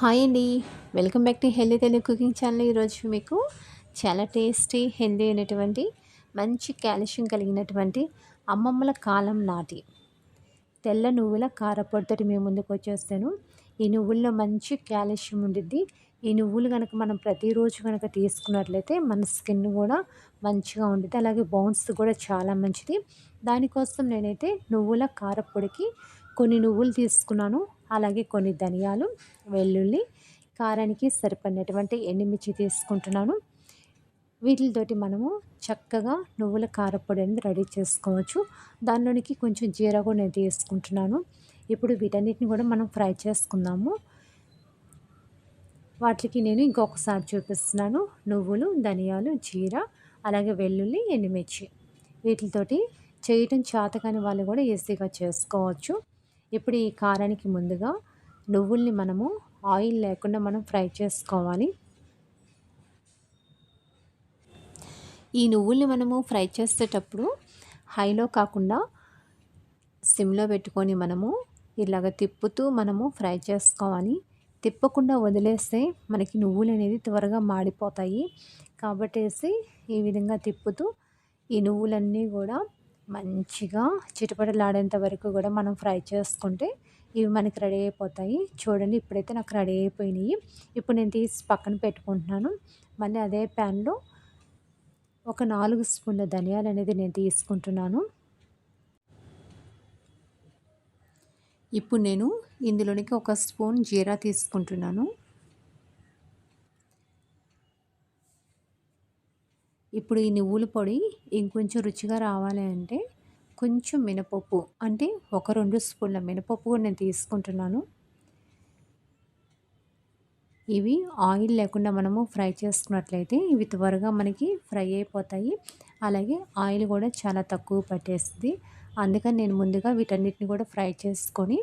Hi అండి. Welcome back to healthy Telugu cooking channel. ఈరోజు మీకు చాలా టేస్టీ హెల్దీ అయినటువంటి మంచి కాల్షియం కలిగినటువంటి అమ్మమ్మల కాలం నాటి తెల్ల నువ్వుల కారపొడితోటి మేము ముందుకు వచ్చేస్తాను. ఈ నువ్వుల్లో మంచి కాల్షియం ఉండిద్ది. ఈ నువ్వులు కనుక మనం ప్రతిరోజు కనుక తీసుకున్నట్లయితే మన స్కిన్ కూడా మంచిగా ఉండిద్ది. అలాగే బౌన్స్ కూడా చాలా మంచిది. దానికోసం నేనైతే నువ్వుల కారపొడికి కొన్ని నువ్వులు తీసుకున్నాను. అలాగే కొన్ని ధనియాలు వెల్లుల్లి కారానికి సరిపడినటువంటి ఎండుమిర్చి తీసుకుంటున్నాను. వీటితోటి మనము చక్కగా నువ్వుల కారపొడి అనేది రెడీ చేసుకోవచ్చు. దానిలోనికి కొంచెం జీరా కూడా నేను తీసుకుంటున్నాను. ఇప్పుడు వీటన్నిటిని కూడా మనం ఫ్రై చేసుకుందాము. వాటికి నేను ఇంకొకసారి చూపిస్తున్నాను. నువ్వులు ధనియాలు జీరా అలాగే వెల్లుల్లి ఎండుమిర్చి. వీటితోటి చేయటం చేతకాని వాళ్ళు కూడా ఈజీగా చేసుకోవచ్చు. ఇప్పుడు ఈ కారానికి ముందుగా నువ్వుల్ని మనము ఆయిల్ లేకుండా మనం ఫ్రై చేసుకోవాలి. ఈ నువ్వుల్ని మనము ఫ్రై చేసేటప్పుడు హైలో కాకుండా సిమ్లో పెట్టుకొని మనము ఇలాగ తిప్పుతూ మనము ఫ్రై చేసుకోవాలి. తిప్పకుండా వదిలేస్తే మనకి నువ్వులు అనేది త్వరగా మాడిపోతాయి. కాబట్టేసి ఈ విధంగా తిప్పుతూ ఈ నువ్వులన్నీ కూడా మంచిగా చిటపటలాడేంత వరకు కూడా మనం ఫ్రై చేసుకుంటే ఇవి మనకి రెడీ అయిపోతాయి. చూడండి ఇప్పుడైతే నాకు రెడీ అయిపోయినాయి. ఇప్పుడు నేను తీసి పక్కన పెట్టుకుంటున్నాను. మళ్ళీ అదే ప్యాన్లో ఒక నాలుగు స్పూన్ల ధనియాలు అనేది నేను తీసుకుంటున్నాను. ఇప్పుడు నేను ఇందులోనికి ఒక స్పూన్ జీరా తీసుకుంటున్నాను. ఇప్పుడు ఈ నువ్వుల పొడి ఇంకొంచెం రుచిగా రావాలి అంటే కొంచెం మినపప్పు అంటే ఒక రెండు స్పూన్ల మినపప్పు కూడా నేను తీసుకుంటున్నాను. ఇవి ఆయిల్ లేకుండా మనము ఫ్రై చేసుకున్నట్లయితే ఇవి త్వరగా మనకి ఫ్రై అయిపోతాయి. అలాగే ఆయిల్ కూడా చాలా తక్కువ పట్టేస్తుంది. అందుకని నేను ముందుగా వీటన్నిటిని కూడా ఫ్రై చేసుకొని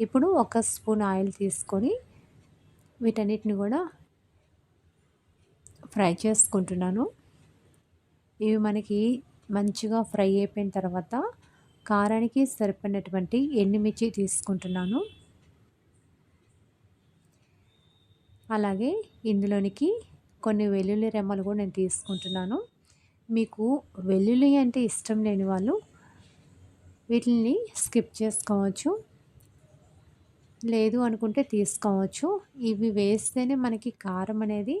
ఇప్పుడు ఒక స్పూన్ ఆయిల్ తీసుకొని వీటన్నిటిని కూడా ఫ్రై చేసుకుంటున్నాను. ఇవి మనకి మంచిగా ఫ్రై అయిపోయిన తర్వాత కారానికి సరిపడినటువంటి ఎండుమిర్చి తీసుకుంటున్నాను. అలాగే ఇందులోనికి కొన్ని వెల్లుల్లి రెమ్మలు కూడా నేను తీసుకుంటున్నాను. మీకు వెల్లుల్లి అంటే ఇష్టం లేని వాళ్ళు వీటిని స్కిప్ చేసుకోవచ్చు. లేదు అనుకుంటే తీసుకోవచ్చు. ఇవి వేస్తేనే మనకి కారం అనేది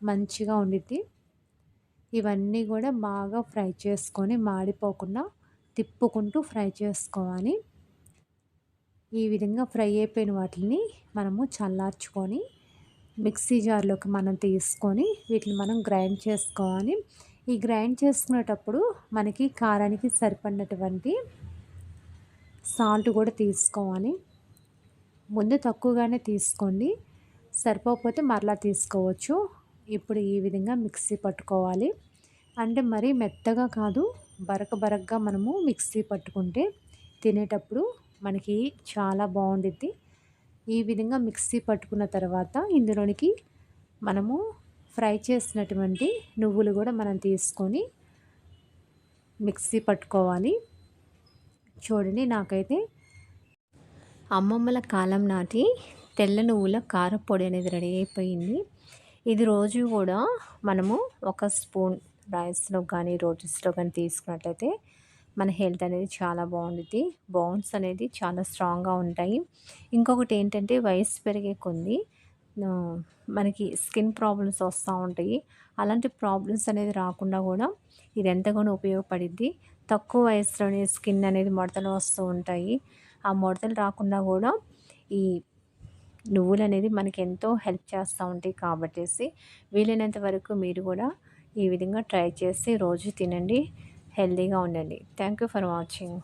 మంచిగా ఉండిద్ది. ఇవన్నీ కూడా బాగా ఫ్రై చేసుకొని మాడిపోకుండా తిప్పుకుంటూ ఫ్రై చేసుకోవాలి. ఈ విధంగా ఫ్రై అయిపోయిన వాటిని మనము చల్లార్చుకొని మిక్సీ జార్లోకి మనం తీసుకొని వీటిని మనం గ్రైండ్ చేసుకోవాలి. ఈ గ్రైండ్ చేసుకునేటప్పుడు మనకి కారానికి సరిపడినటువంటి సాల్ట్ కూడా తీసుకోవాలి. ముందు తక్కువగానే తీసుకోండి. సరిపోకపోతే మరలా తీసుకోవచ్చు. ఇప్పుడు ఈ విధంగా మిక్సీ పట్టుకోవాలి. అంటే మరీ మెత్తగా కాదు బరక బరకగా మనము మిక్సీ పట్టుకుంటే తినేటప్పుడు మనకి చాలా బాగుండిద్ది. ఈ విధంగా మిక్సీ పట్టుకున్న తర్వాత ఇందులోనికి మనము ఫ్రై చేసినటువంటి నువ్వులు కూడా మనం తీసుకొని మిక్సీ పట్టుకోవాలి. చూడండి నాకైతే అమ్మమ్మల కాలం నాటి తెల్ల నువ్వుల కారపొడి అనేది రెడీ అయిపోయింది. ఇది రోజు కూడా మనము ఒక స్పూన్ రైస్లో కానీ రోటీస్లో కానీ తీసుకున్నట్లయితే మన హెల్త్ అనేది చాలా బాగుంటుంది బోన్స్ అనేది చాలా స్ట్రాంగ్గా ఉంటాయి. ఇంకొకటి ఏంటంటే వయసు పెరిగే కొన్ని మనకి స్కిన్ ప్రాబ్లమ్స్ వస్తూ ఉంటాయి. అలాంటి ప్రాబ్లమ్స్ అనేది రాకుండా కూడా ఇది ఎంతగానో ఉపయోగపడిద్ది. తక్కువ వయసులోనే స్కిన్ అనేది ముడతలు వస్తూ ఉంటాయి. ఆ ముడతలు రాకుండా కూడా ఈ నువ్వులు అనేది మనకి ఎంతో హెల్ప్ చేస్తూ ఉంటాయి కాబట్టి వీలైనంత వరకు మీరు కూడా ఈ విధంగా ట్రై చేసి రోజు తినండి హెల్తీగా ఉండండి. Thank you for watching.